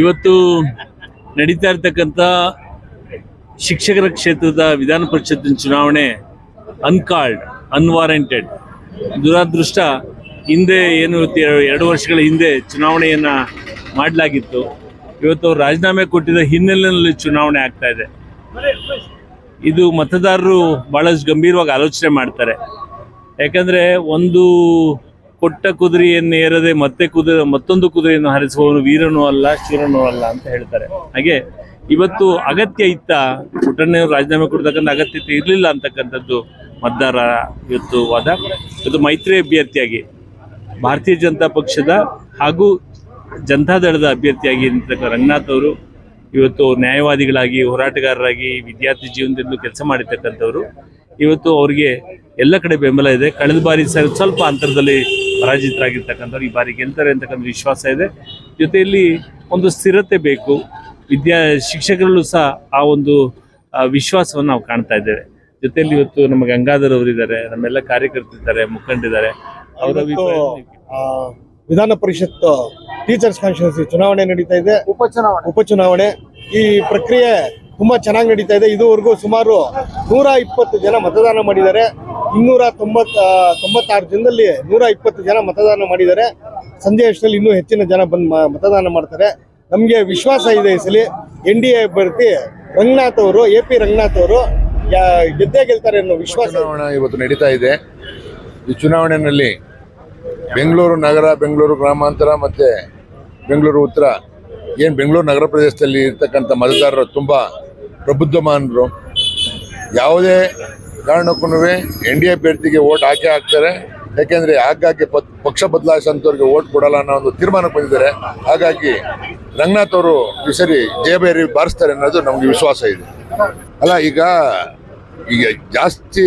ಇವತ್ತು ನಡೀತಾ ಇರ್ತಕ್ಕಂಥ ಶಿಕ್ಷಕರ ಕ್ಷೇತ್ರದ ವಿಧಾನ ಪರಿಷತ್ತಿನ ಚುನಾವಣೆ ಅನ್ಕಾಲ್ಡ್ ಅನ್ವಾರಂಟೆಡ್ ದುರಾದೃಷ್ಟ. ಹಿಂದೆ ಏನು ಎರಡು ವರ್ಷಗಳ ಹಿಂದೆ ಚುನಾವಣೆಯನ್ನು ಮಾಡಲಾಗಿತ್ತು. ಇವತ್ತು ರಾಜೀನಾಮೆ ಕೊಟ್ಟಿದ್ದ ಹಿನ್ನೆಲೆಯಲ್ಲಿ ಚುನಾವಣೆ ಆಗ್ತಾ ಇದೆ. ಇದು ಮತದಾರರು ಬಹಳಷ್ಟು ಗಂಭೀರವಾಗಿ ಆಲೋಚನೆ ಮಾಡ್ತಾರೆ. ಯಾಕಂದರೆ ಒಂದು ಕೊಟ್ಟ ಕುದುರೆಯನ್ನು ಏರದೆ ಮತ್ತೆ ಕುದುರೆ, ಮತ್ತೊಂದು ಕುದುರೆಯನ್ನು ಹರಿಸುವವನು ವೀರನೂ ಅಲ್ಲ, ಶೂರನೂ ಅಲ್ಲ ಅಂತ ಹೇಳ್ತಾರೆ. ಹಾಗೆ ಇವತ್ತು ಅಗತ್ಯ ಇತ್ತ ಪುಟ್ಟಣ್ಣವರು ರಾಜೀನಾಮೆ ಕೊಡ್ತಕ್ಕಂಥ ಅಗತ್ಯತೆ ಇರಲಿಲ್ಲ ಅಂತಕ್ಕಂಥದ್ದು ಮತದಾರ ಇವತ್ತು ವಾದ. ಇವತ್ತು ಮೈತ್ರಿ ಅಭ್ಯರ್ಥಿಯಾಗಿ, ಭಾರತೀಯ ಜನತಾ ಪಕ್ಷದ ಹಾಗೂ ಜನತಾದಳದ ಅಭ್ಯರ್ಥಿಯಾಗಿ ನಿಂತಕ್ಕ ರಂಗನಾಥ್ ಅವರು ಇವತ್ತು ನ್ಯಾಯವಾದಿಗಳಾಗಿ, ಹೋರಾಟಗಾರರಾಗಿ, ವಿದ್ಯಾರ್ಥಿ ಜೀವನದಿಂದ ಕೆಲಸ ಮಾಡಿರ್ತಕ್ಕಂಥವ್ರು. ಇವತ್ತು ಅವರಿಗೆ ಎಲ್ಲ ಕಡೆ ಬೆಂಬಲ ಇದೆ. ಕಳೆದ ಬಾರಿ ಸರ್ ಸ್ವಲ್ಪ ಅಂತರದಲ್ಲಿ ಪರಾಜಿತರಾಗಿರ್ತಕ್ಕಂಥವ್ರು ಈ ಬಾರಿ ಗೆಲ್ತಾರೆ ಅಂತಕ್ಕಂಥ ವಿಶ್ವಾಸ ಇದೆ. ಜೊತೆಯಲ್ಲಿ ಒಂದು ಸ್ಥಿರತೆ ಬೇಕು. ವಿದ್ಯಾ ಶಿಕ್ಷಕರಲ್ಲೂ ಸಹ ಆ ಒಂದು ವಿಶ್ವಾಸವನ್ನು ನಾವು ಕಾಣ್ತಾ ಇದ್ದೇವೆ. ಜೊತೆಯಲ್ಲಿ ಇವತ್ತು ನಮ್ಮ ಗಂಗಾಧರ್ ಅವರಿದ್ದಾರೆ ನಮ್ಮೆಲ್ಲ ಕಾರ್ಯಕರ್ತರಿದ್ದಾರೆ ಮುಖಂಡಿದ್ದಾರೆ ಅವರ ವಿಧಾನ ಪರಿಷತ್ ಟೀಚರ್ಸ್ ಕಾನ್ಸ್ಟಿಟ್ಯೂನ್ಸಿ ಚುನಾವಣೆ ನಡೀತಾ ಇದೆ. ಉಪಚುನಾವಣೆ. ಉಪಚುನಾವಣೆ. ಈ ಪ್ರಕ್ರಿಯೆ ತುಂಬಾ ಚೆನ್ನಾಗಿ ನಡೀತಾ ಇದೆ. ಇದುವರೆಗೂ ಸುಮಾರು ನೂರ ಇಪ್ಪತ್ತು ಜನ ಮತದಾನ ಮಾಡಿದ್ದಾರೆ. ಇನ್ನೂರ ತೊಂಬತ್ತ ತೊಂಬತ್ತಾರು ಜನದಲ್ಲಿ ನೂರ ಇಪ್ಪತ್ತು ಜನ ಮತದಾನ ಮಾಡಿದ್ದಾರೆ. ಸಂಜೆ ಇನ್ನೂ ಹೆಚ್ಚಿನ ಜನ ಬಂದು ಮತದಾನ ಮಾಡ್ತಾರೆ. ನಮಗೆ ವಿಶ್ವಾಸ ಇದೆ ಈ ಸಲ. ಎನ್ ಡಿ ಎ ಅಭ್ಯರ್ಥಿ ರಂಗನಾಥ್ ಅವರು, ಎ ಪಿ ರಂಗನಾಥ್ ಅವರು ಗೆದ್ದೇ ಗೆಲ್ತಾರೆ ಅನ್ನೋ ವಿಶ್ವಾಸ ಇವತ್ತು ನಡೀತಾ ಇದೆ. ಈ ಚುನಾವಣೆಯಲ್ಲಿ ಬೆಂಗಳೂರು ನಗರ, ಬೆಂಗಳೂರು ಗ್ರಾಮಾಂತರ ಮತ್ತು ಬೆಂಗಳೂರು ಉತ್ತರ, ಏನು ಬೆಂಗಳೂರು ನಗರ ಪ್ರದೇಶದಲ್ಲಿ ಇರ್ತಕ್ಕಂಥ ಮತದಾರರು ತುಂಬ ಪ್ರಬುದ್ಧಮಾನರು. ಯಾವುದೇ ಕಾರಣಕ್ಕೂ ಎನ್ ಡಿ ಅಭ್ಯರ್ಥಿಗೆ ಓಟ್ ಹಾಕೇ ಹಾಕ್ತಾರೆ. ಯಾಕೆಂದರೆ ಆಗಾಗ್ಗೆ ಪಕ್ಷ ಬದಲಾಯಿಸೋಂಥವ್ರಿಗೆ ಓಟ್ ಕೊಡಲ್ಲ ಅನ್ನೋ ಒಂದು ತೀರ್ಮಾನಕ್ಕೆ ಬಂದಿದ್ದಾರೆ. ಹಾಗಾಗಿ ರಂಗನಾಥ್ ಅವರು ಈ ಸರಿ ಜಯಬೇರಿ ಬಾರಿಸ್ತಾರೆ ಅನ್ನೋದು ನಮಗೆ ವಿಶ್ವಾಸ ಇದೆ. ಅಲ್ಲ, ಈಗ ಈಗ ಜಾಸ್ತಿ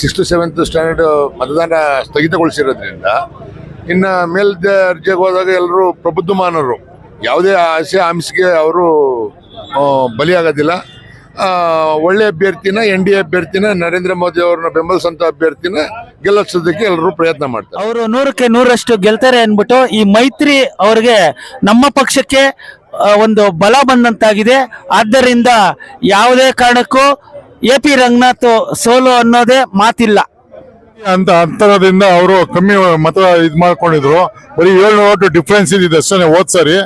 ಸಿಕ್ಸ್ತ್, ಸೆವೆಂತ್ ಸ್ಟ್ಯಾಂಡರ್ಡ್ ಮತದಾನ ಸ್ಥಗಿತಗೊಳಿಸಿರೋದ್ರಿಂದ ಇನ್ನು ಮೇಲ್ದರ್ಜೆಗೆ ಹೋದಾಗ ಎಲ್ಲರೂ ಪ್ರಬುದ್ಧಮಾನರು. ಯಾವುದೇ ಆಸೆ ಆಮಿಸಿಗೆ ಅವರು ಬಲಿಯಾಗೋದಿಲ್ಲ. ಒಳ್ಳೆ ಅಭ್ಯರ್ಥಿನ, ಎನ್ ಡಿ ಎ ಅಭ್ಯರ್ಥಿನ, ನರೇಂದ್ರ ಮೋದಿ ಅವ್ರನ್ನ ಬೆಂಬಲಿಸಂತ ಅಭ್ಯರ್ಥಿನ ಗೆಲ್ಲಿಸೋದಕ್ಕೆ ಎಲ್ಲರೂ ಪ್ರಯತ್ನ ಮಾಡ್ತಾರೆ. ಅವರು ನೂರಕ್ಕೆ ನೂರಷ್ಟು ಗೆಲ್ತಾರೆ ಅನ್ಬಿಟ್ಟು ಈ ಮೈತ್ರಿ ಅವ್ರಿಗೆ ನಮ್ಮ ಪಕ್ಷಕ್ಕೆ ಒಂದು ಬಲ ಬಂದಂತಾಗಿದೆ. ಆದ್ದರಿಂದ ಯಾವುದೇ ಕಾರಣಕ್ಕೂ ಎ ಪಿ ರಂಗನಾಥ್ ಸೋಲು ಅನ್ನೋದೇ ಮಾತಿಲ್ಲ. ಅಂತ ಅಂತರದಿಂದ ಅವರು ಕಮ್ಮಿ ಮತ ಇದು ಮಾಡ್ಕೊಂಡಿದ್ರು. ಬರೀ ಏಳು ಓಟು ಡಿಫ್ರೆನ್ಸ್ ಇದೆ ಅಷ್ಟೇ ಹೋದ್ ಸಾರಿ.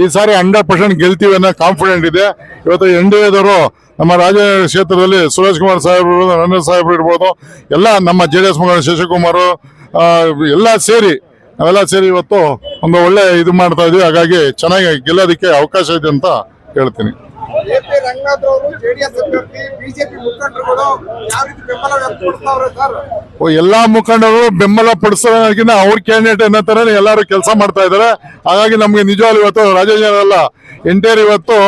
ಈ ಸಾರಿ ಹಂಡ್ರೆಡ್ ಪರ್ಸೆಂಟ್ ಗೆಲ್ತೀವಿ ಅನ್ನೋ ಕಾನ್ಫಿಡೆಂಟ್ ಇದೆ. ಇವತ್ತು ಎನ್ ಡಿ ಎದವರು ನಮ್ಮ ರಾಜ ಕ್ಷೇತ್ರದಲ್ಲಿ ಸುರೇಶ್ ಕುಮಾರ್ ಸಾಹೇಬ್ರು, ನರೇಂದ್ರ ಸಾಹೇಬ್ ಇರ್ಬೋದು, ಎಲ್ಲ ನಮ್ಮ ಜೆ ಡಿ ಎಸ್ ಮುಖಂಡ ಶಶಿಕುಮಾರ್ ಎಲ್ಲ ಸೇರಿ, ನಾವೆಲ್ಲ ಸೇರಿ ಇವತ್ತು ಒಂದು ಒಳ್ಳೆ ಇದು ಮಾಡ್ತಾ ಇದೀವಿ. ಹಾಗಾಗಿ ಚೆನ್ನಾಗಿ ಗೆಲ್ಲೋದಕ್ಕೆ ಅವಕಾಶ ಇದೆ ಅಂತ ಹೇಳ್ತೀನಿ. ಎಪಿ ರಂಗನಾಥ್ ಅವರು ಜೆಡಿಎಸ್ ಅಭ್ಯರ್ಥಿ ಬಿಜೆಪಿ ಮುಖಂಡರುಗಳು ಯಾವ ರೀತಿ ಬೆಂಬಲ ವ್ಯಕ್ತಪಡಿಸ್ತಾವ್ರೆ ಸರ್? ಓ, ಎಲ್ಲಾ ಮುಖಂಡರು ಬೆಂಬಲ ಪಡಿಸೋದಕ್ಕಿಂತ ಅವ್ರ ಕ್ಯಾಂಡಿಡೇಟ್ ಅನ್ನೋ ತರ ಎಲ್ಲರೂ ಕೆಲಸ ಮಾಡ್ತಾ ಇದ್ದಾರೆ ಹಾಗಾಗಿ ನಮ್ಗೆ ನಿಜವಾಗ್ಲೂ ಇವತ್ತು ರಾಜೇಂದ್ರ ಎಂಟೇರ್ ಇವತ್ತು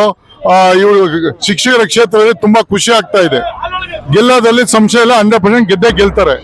ಇವರು ಶಿಕ್ಷಕರ ಕ್ಷೇತ್ರದಲ್ಲಿ ತುಂಬಾ ಖುಷಿ ಆಗ್ತಾ ಇದೆ. ಗೆಲ್ಲೋದಲ್ಲಿ ಸಂಶಯ ಇಲ್ಲ ಹಂಡ್ರೆಡ್ ಪರ್ಸೆಂಟ್ ಗೆದ್ದೇ ಗೆಲ್ತಾರೆ.